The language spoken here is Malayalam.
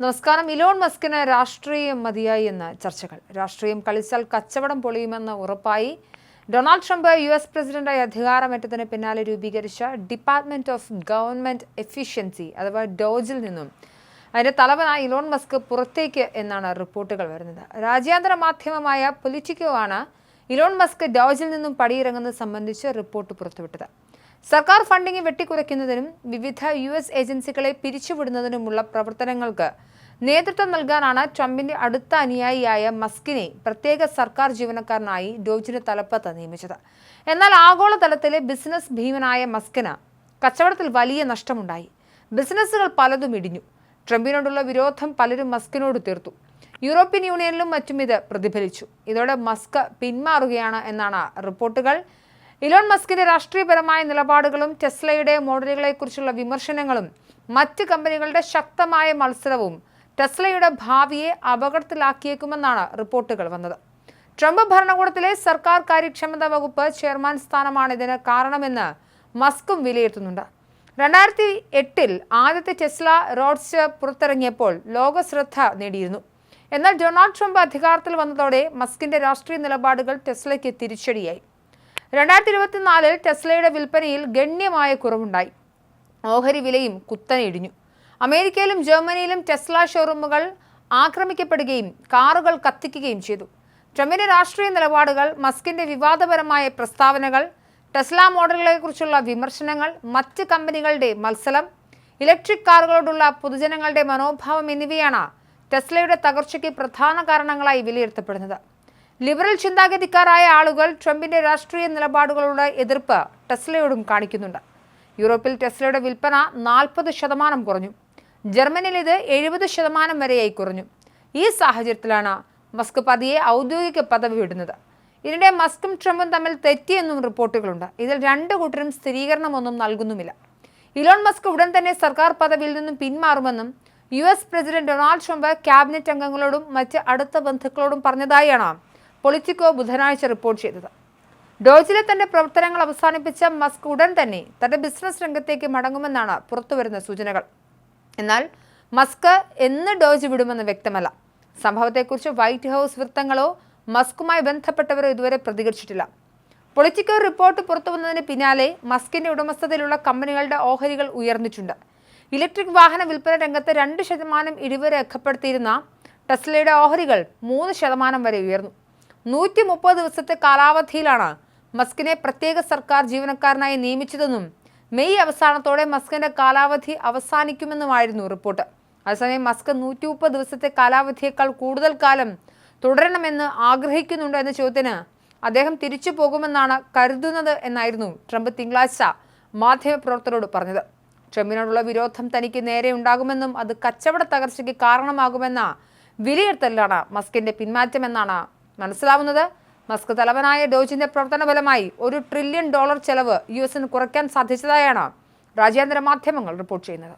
നമസ്കാരം. ഇലോൺ മസ്കിന് രാഷ്ട്രീയം മതിയായി എന്ന ചർച്ചകൾ. രാഷ്ട്രീയം കളിച്ചാൽ കച്ചവടം പൊളിയുമെന്ന് ഉറപ്പായി. ഡൊണാൾഡ് ട്രംപ് യു എസ് പ്രസിഡന്റായി അധികാരമേറ്റതിന് പിന്നാലെ രൂപീകരിച്ച ഡിപ്പാർട്ട്മെന്റ് ഓഫ് ഗവൺമെന്റ് എഫിഷ്യൻസി അഥവാ ഡോജിൽ നിന്നും അതിന്റെ തലവനായി ഇലോൺ മസ്ക് പുറത്തേക്ക് എന്നാണ് റിപ്പോർട്ടുകൾ വരുന്നത്. രാജ്യാന്തര മാധ്യമമായ പൊലിറ്റിക്കോ ആണ് ഇലോൺ മസ്ക് ഡോജിൽ നിന്നും പടിയിറങ്ങുന്നത് സംബന്ധിച്ച് റിപ്പോർട്ട് പുറത്തുവിട്ടത്. സർക്കാർ ഫണ്ടിംഗ് വെട്ടിക്കുറയ്ക്കുന്നതിനും വിവിധ യു എസ് ഏജൻസികളെ പിരിച്ചുവിടുന്നതിനുമുള്ള പ്രവർത്തനങ്ങൾക്ക് നേതൃത്വം നൽകാനാണ് ട്രംപിന്റെ അടുത്ത അനുയായിയായ മസ്കിനെ പ്രത്യേക സർക്കാർ ജീവനക്കാരനായി ഡോജിന് തലപ്പത്ത് നിയമിച്ചത്. എന്നാൽ ആഗോളതലത്തിലെ ബിസിനസ് ഭീമനായ മസ്കിന് കച്ചവടത്തിൽ വലിയ നഷ്ടമുണ്ടായി. ബിസിനസ്സുകൾ പലതും ഇടിഞ്ഞു. ട്രംപിനോടുള്ള വിരോധം പലരും മസ്കിനോട് തീർത്തു. യൂറോപ്യൻ യൂണിയനിലും മറ്റും ഇത് പ്രതിഫലിച്ചു. ഇതോടെ മസ്ക് പിന്മാറുകയാണ് എന്നാണ് റിപ്പോർട്ടുകൾ. ഇലോൺ മസ്കിന്റെ രാഷ്ട്രീയപരമായ നിലപാടുകളും ടെസ്ലയുടെ മോഡലുകളെക്കുറിച്ചുള്ള വിമർശനങ്ങളും മറ്റ് കമ്പനികളുടെ ശക്തമായ മത്സരവും ടെസ്ലയുടെ ഭാവിയെ അപകടത്തിലാക്കിയേക്കുമെന്നാണ് റിപ്പോർട്ടുകൾ വന്നത്. ട്രംപ് ഭരണകൂടത്തിലെ സർക്കാർ കാര്യക്ഷമത വകുപ്പ് ചെയർമാൻ സ്ഥാനമാണ് ഇതിന് കാരണമെന്ന് മസ്കും വിലയിരുത്തുന്നുണ്ട്. രണ്ടായിരത്തി എട്ടിൽ ആദ്യത്തെ ടെസ്ല റോഡ്സ് പുറത്തിറങ്ങിയപ്പോൾ ലോക ശ്രദ്ധ നേടിയിരുന്നു. എന്നാൽ ഡൊണാൾഡ് ട്രംപ് അധികാരത്തിൽ വന്നതോടെ മസ്കിന്റെ രാഷ്ട്രീയ നിലപാടുകൾ ടെസ്ലയ്ക്ക് തിരിച്ചടിയായി. രണ്ടായിരത്തി ഇരുപത്തിനാലിൽ ടെസ്ലയുടെ വിൽപ്പനയിൽ ഗണ്യമായ കുറവുണ്ടായി. ഓഹരി വിലയും കുത്തനെ ഇടിഞ്ഞു. അമേരിക്കയിലും ജർമ്മനിയിലും ടെസ്ല ഷോറൂമുകൾ ആക്രമിക്കപ്പെടുകയും കാറുകൾ കത്തിക്കുകയും ചെയ്തു. ട്രംപിന്റെ രാഷ്ട്രീയ നിലപാടുകൾ മസ്കിന്റെ വിവാദപരമായ പ്രസ്താവനകൾ ടെസ്ല മോഡലുകളെക്കുറിച്ചുള്ള വിമർശനങ്ങൾ മറ്റ് കമ്പനികളുടെ മത്സരം ഇലക്ട്രിക് കാറുകളോടുള്ള പൊതുജനങ്ങളുടെ മനോഭാവം എന്നിവയാണ് ടെസ്ലയുടെ തകർച്ചയ്ക്ക് പ്രധാന കാരണങ്ങളായി വിലയിരുത്തപ്പെടുന്നത്. ലിബറൽ ചിന്താഗതിക്കാരായ ആളുകൾ ട്രംപിന്റെ രാഷ്ട്രീയ നിലപാടുകളുടെ എതിർപ്പ് ടെസ്ലയോടും കാണിക്കുന്നുണ്ട്. യൂറോപ്പിൽ ടെസ്ലയുടെ വിൽപ്പന നാൽപ്പത് ശതമാനം കുറഞ്ഞു. ജർമ്മനിയിൽ ഇത് എഴുപത് ശതമാനം വരെയായി കുറഞ്ഞു. ഈ സാഹചര്യത്തിലാണ് മസ്ക് പതിയെ ഔദ്യോഗിക പദവി വിടുന്നത്. ഇതിനിടെ മസ്കും ട്രംപും തമ്മിൽ തെറ്റിയെന്നും റിപ്പോർട്ടുകളുണ്ട്. ഇതിൽ രണ്ടു കൂട്ടരും സ്ഥിരീകരണമൊന്നും നൽകുന്നുമില്ല. ഇലോൺ മസ്ക് ഉടൻ തന്നെ സർക്കാർ പദവിയിൽ നിന്നും പിന്മാറുമെന്നും U S president Donald Trump cabinet അംഗങ്ങളോടും മറ്റ് അടുത്ത ബന്ധുക്കളോടും പറഞ്ഞതായാണ് പൊളിറ്റിക്കോ ബുധനാഴ്ച റിപ്പോർട്ട് ചെയ്തത്. ഡോജിലെ തന്റെ പ്രവർത്തനങ്ങൾ അവസാനിപ്പിച്ച മസ്ക് ഉടൻ തന്നെ തന്റെ ബിസിനസ് രംഗത്തേക്ക് മടങ്ങുമെന്നാണ് പുറത്തുവരുന്ന സൂചനകൾ. എന്നാൽ മസ്ക് എന്ന് ഡോജ് വിടുമെന്ന് വ്യക്തമല്ല. സംഭവത്തെക്കുറിച്ച് വൈറ്റ് ഹൗസ് വൃത്തങ്ങളോ മസ്കുമായി ബന്ധപ്പെട്ടവരോ ഇതുവരെ പ്രതികരിച്ചിട്ടില്ല. പൊളിറ്റിക്കൽ റിപ്പോർട്ട് പുറത്തുവന്നതിന് പിന്നാലെ മസ്കിന്റെ ഉടമസ്ഥതയിലുള്ള കമ്പനികളുടെ ഓഹരികൾ ഉയർന്നിട്ടുണ്ട്. ഇലക്ട്രിക് വാഹന വിൽപ്പന രംഗത്ത് രണ്ട് ശതമാനം ഇടിവ് രേഖപ്പെടുത്തിയിരുന്ന ടെസ്ലയുടെ ഓഹരികൾ മൂന്ന് ശതമാനം വരെ ഉയർന്നു. നൂറ്റി മുപ്പത് ദിവസത്തെ കാലാവധിയിലാണ് മസ്കിനെ പ്രത്യേക സർക്കാർ ജീവനക്കാരനായി നിയമിച്ചതെന്നും മെയ് അവസാനത്തോടെ മസ്കിന്റെ കാലാവധി അവസാനിക്കുമെന്നുമായിരുന്നു റിപ്പോർട്ട്. അതേസമയം മസ്ക് നൂറ്റി മുപ്പത് ദിവസത്തെ കാലാവധിയേക്കാൾ കൂടുതൽ കാലം തുടരണമെന്ന് ആഗ്രഹിക്കുന്നുണ്ടോ എന്ന ചോദ്യത്തിന് അദ്ദേഹം തിരിച്ചു പോകുമെന്നാണ് കരുതുന്നത് എന്നായിരുന്നു ട്രംപ് തിങ്കളാഴ്ച മാധ്യമപ്രവർത്തകരോട് പറഞ്ഞത്. ട്രംപിനോടുള്ള വിരോധം തനിക്ക് നേരെ ഉണ്ടാകുമെന്നും അത് കച്ചവട തകർച്ചയ്ക്ക് കാരണമാകുമെന്ന വിലയിരുത്തലാണ് മസ്കിന്റെ പിന്മാറ്റമെന്നാണ് മനസ്സിലാവുന്നത്? മസ്ക് തലവനായ ഡോജിന്റെ പ്രവർത്തന ഫലമായി ഒരു ട്രില്യൺ ഡോളർ ചെലവ് യു എസിന് കുറയ്ക്കാൻ സാധിച്ചതായാണ് രാജ്യാന്തര മാധ്യമങ്ങൾ റിപ്പോർട്ട് ചെയ്യുന്നത്.